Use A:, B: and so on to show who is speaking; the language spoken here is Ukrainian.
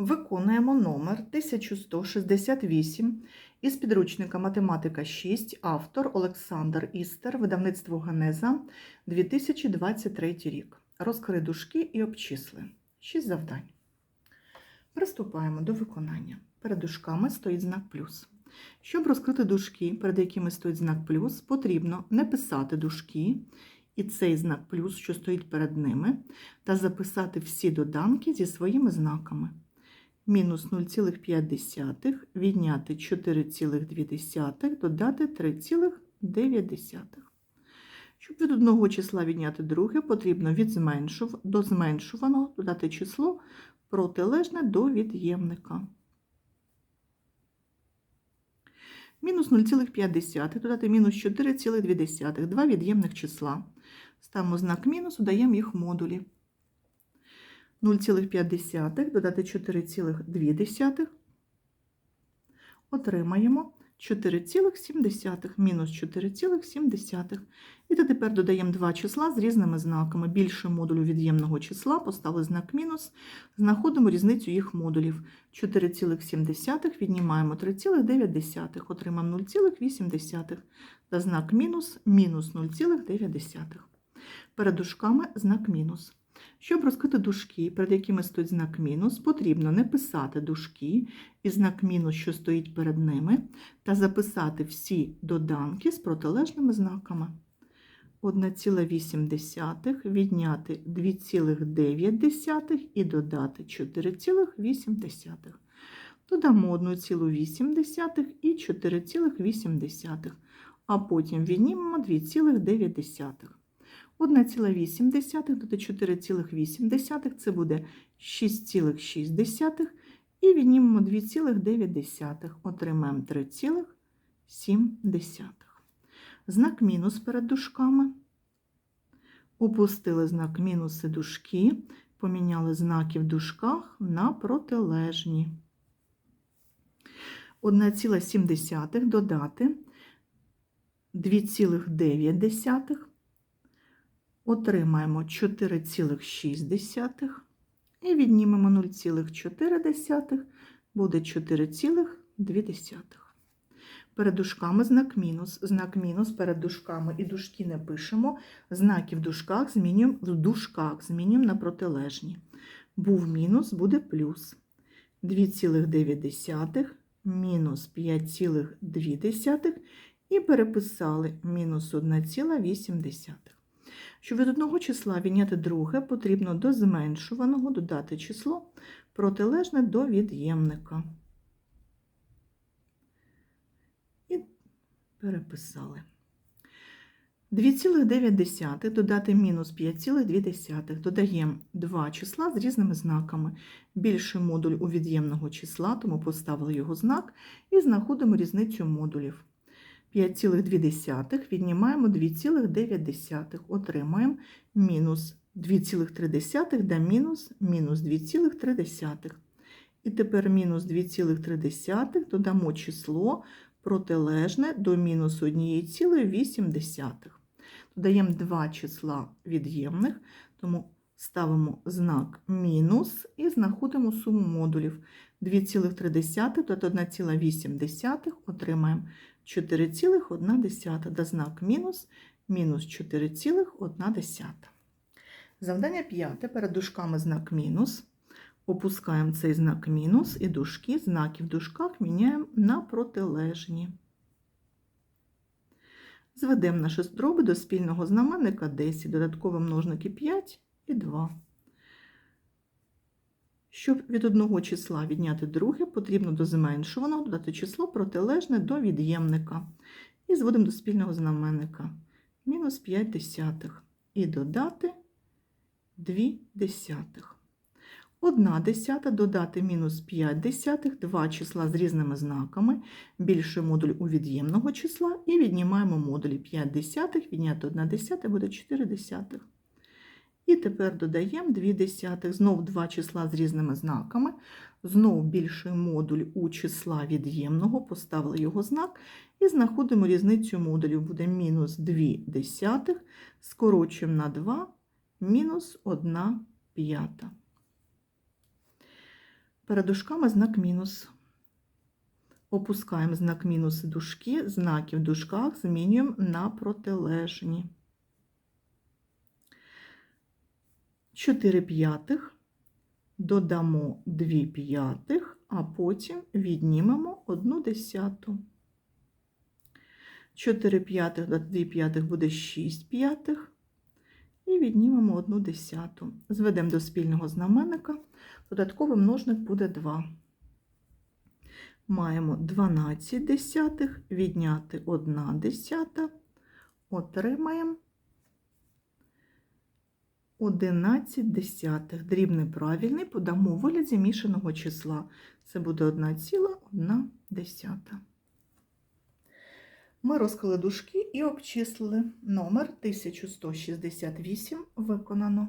A: Виконуємо номер 1168 із підручника Математика 6, автор Олександр Істер, видавництво Генеза, 2023 рік. Розкри дужки і обчисли. 6 завдань. Приступаємо до виконання. Перед дужками стоїть знак плюс. Щоб розкрити дужки, перед якими стоїть знак плюс, потрібно не писати дужки і цей знак плюс, що стоїть перед ними, та записати всі доданки зі своїми знаками. Мінус 0,5 відняти 4,2, додати 3,9. Щоб від одного числа відняти друге, потрібно від зменшув... до зменшуваного додати число протилежне до від'ємника. Мінус 0,5 додати мінус 4,2, два від'ємних числа. Ставимо знак мінусу, даємо їх модулі. 0,5 додати 4,2. Отримаємо 4,7 мінус 4,7. І тепер додаємо два числа з різними знаками. Більше модулю від'ємного числа поставили знак мінус, знаходимо різницю їх модулів. 4,7 віднімаємо 3,9, отримаємо 0,8 та знак мінус мінус 0,9. Перед дужками знак мінус. Щоб розкрити дужки, перед якими стоїть знак мінус, потрібно не писати дужки і знак мінус, що стоїть перед ними, та записати всі доданки з протилежними знаками. 1,8 відняти 2,9 і додати 4,8. Додамо 1,8 і 4,8, а потім віднімемо 2,9. 1,8 до 4,8 це буде 6,6 і віднімемо 2,9, отримаємо 3,7. Знак мінус перед дужками. Опустили знак мінуси дужки, поміняли знаки в дужках на протилежні. 1,7 додати 2,9 отримаємо 4,6 і віднімемо 0,4, буде 4,2. Перед дужками знак мінус. Знак мінус перед дужками і дужки не пишемо. Знаки в дужках змінюємо в дужках змінюємо на протилежні. Був мінус, буде плюс. 2,9 мінус 5,2 і переписали мінус 1,8. Щоб від одного числа відняти друге, потрібно до зменшуваного додати число протилежне до від'ємника. І переписали. 2,9 додати мінус 5,2. Додаємо два числа з різними знаками. Більший модуль у від'ємного числа, тому поставили його знак і знаходимо різницю модулів. 5,2 віднімаємо 2,9, отримаємо мінус 2,3 да мінус мінус 2,3. І тепер мінус 2,3 додамо число протилежне до мінус 1,8. Додаємо два числа від'ємних, тому ставимо знак мінус і знаходимо суму модулів. 2,3 додати 1,8 отримаємо 4,1 до знак мінус, мінус 4,1. Завдання п'яте. Перед дужками знак мінус. Опускаємо цей знак мінус і дужки, знаки в дужках міняємо на протилежні. Зведемо наші дроби до спільного знаменника 10, додаткові множники 5 і 2. Щоб від одного числа відняти друге, потрібно до зменшуваного додати число протилежне до від'ємника. І зводимо до спільного знаменника мінус 5 десятих. І додати 2 десятих. 1 десята додати мінус 5 десятих, два числа з різними знаками, більший модуль у від'ємного числа, і віднімаємо модулі 5 десятих, відняти 1 десята буде 4 десятих. І тепер додаємо 2 десятих, знов два числа з різними знаками, знов більший модуль у числа від'ємного, поставили його знак, і знаходимо різницю модулів. Буде мінус 2 десятих, скорочуємо на 2, мінус 1 п'ята. Перед дужками знак мінус. Опускаємо знак мінус дужки, знаки в дужках змінюємо на протилежні. 4 п'ятих додамо 2 п'ятих, а потім віднімемо 1 десяту. 4 п'ятих до 2 п'ятих буде 6 п'ятих. І віднімемо 1 десяту. Зведемо до спільного знаменника. Додатковий множник буде 2. Маємо 12 десятих, відняти 1 десята. Отримаємо 11 десятих. Дрібний правильний подамо у вигляді числа. Це буде 1,1 десята. Ми розклали дужки і обчислили номер 1168 виконано.